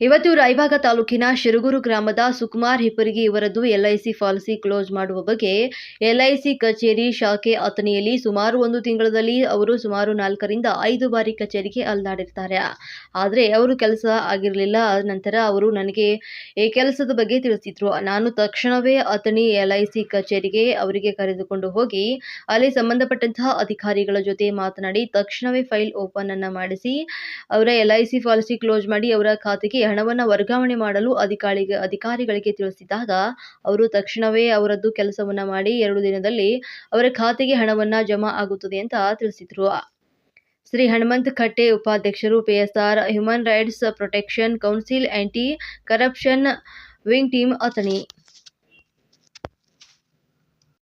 ಇವತ್ತು ರಾಯಭಾಗ ತಾಲೂಕಿನ ಶಿರಗೂರು ಗ್ರಾಮದ ಸುಕುಮಾರ್ ಹಿಪ್ಪರಿಗಿ ಇವರದ್ದು ಎಲ್ಐಸಿ ಪಾಲಿಸಿ ಕ್ಲೋಸ್ ಮಾಡುವ ಬಗ್ಗೆ ಎಲ್ಐಸಿ ಕಚೇರಿ ಶಾಖೆ ಅಥಣಿಯಲ್ಲಿ ಸುಮಾರು ಒಂದು ತಿಂಗಳಲ್ಲಿ ಅವರು ಸುಮಾರು ನಾಲ್ಕರಿಂದ ಐದು ಬಾರಿ ಕಚೇರಿಗೆ ಅಲ್ಲಾಡಿರ್ತಾರೆ. ಆದರೆ ಅವರು ಕೆಲಸ ಆಗಿರಲಿಲ್ಲ. ನಂತರ ಅವರು ನನಗೆ ಈ ಕೆಲಸದ ಬಗ್ಗೆ ತಿಳಿಸಿದ್ರು. ನಾನು ತಕ್ಷಣವೇ ಅಥಣಿ ಎಲ್ಐಸಿ ಕಚೇರಿಗೆ ಅವರಿಗೆ ಕರೆದುಕೊಂಡು ಹೋಗಿ ಅಲ್ಲಿ ಸಂಬಂಧಪಟ್ಟಂತಹ ಅಧಿಕಾರಿಗಳ ಜೊತೆ ಮಾತನಾಡಿ ತಕ್ಷಣವೇ ಫೈಲ್ ಓಪನ್ ಅನ್ನು ಮಾಡಿಸಿ ಅವರ ಎಲ್ಐಸಿ ಪಾಲಿಸಿ ಕ್ಲೋಸ್ ಮಾಡಿ ಅವರ ಖಾತೆಗೆ ಹಣವನ್ನು ವರ್ಗಾವಣೆ ಮಾಡಲು ಅಧಿಕಾರಿಗೆ, ಅಧಿಕಾರಿಗಳಿಗೆ ತಿಳಿಸಿದಾಗ ಅವರು ತಕ್ಷಣವೇ ಅವರದ್ದು ಕೆಲಸವನ್ನ ಮಾಡಿ ಎರಡು ದಿನದಲ್ಲಿ ಅವರ ಖಾತೆಗೆ ಹಣವನ್ನು ಜಮಾ ಆಗುತ್ತದೆ ಅಂತ ತಿಳಿಸಿದ್ರು. ಶ್ರೀ ಹನುಮಂತ್ ಖಟ್ಟೆ ಉಪಾಧ್ಯಕ್ಷರು PSR human rights protection council anti corruption wing team, Athani.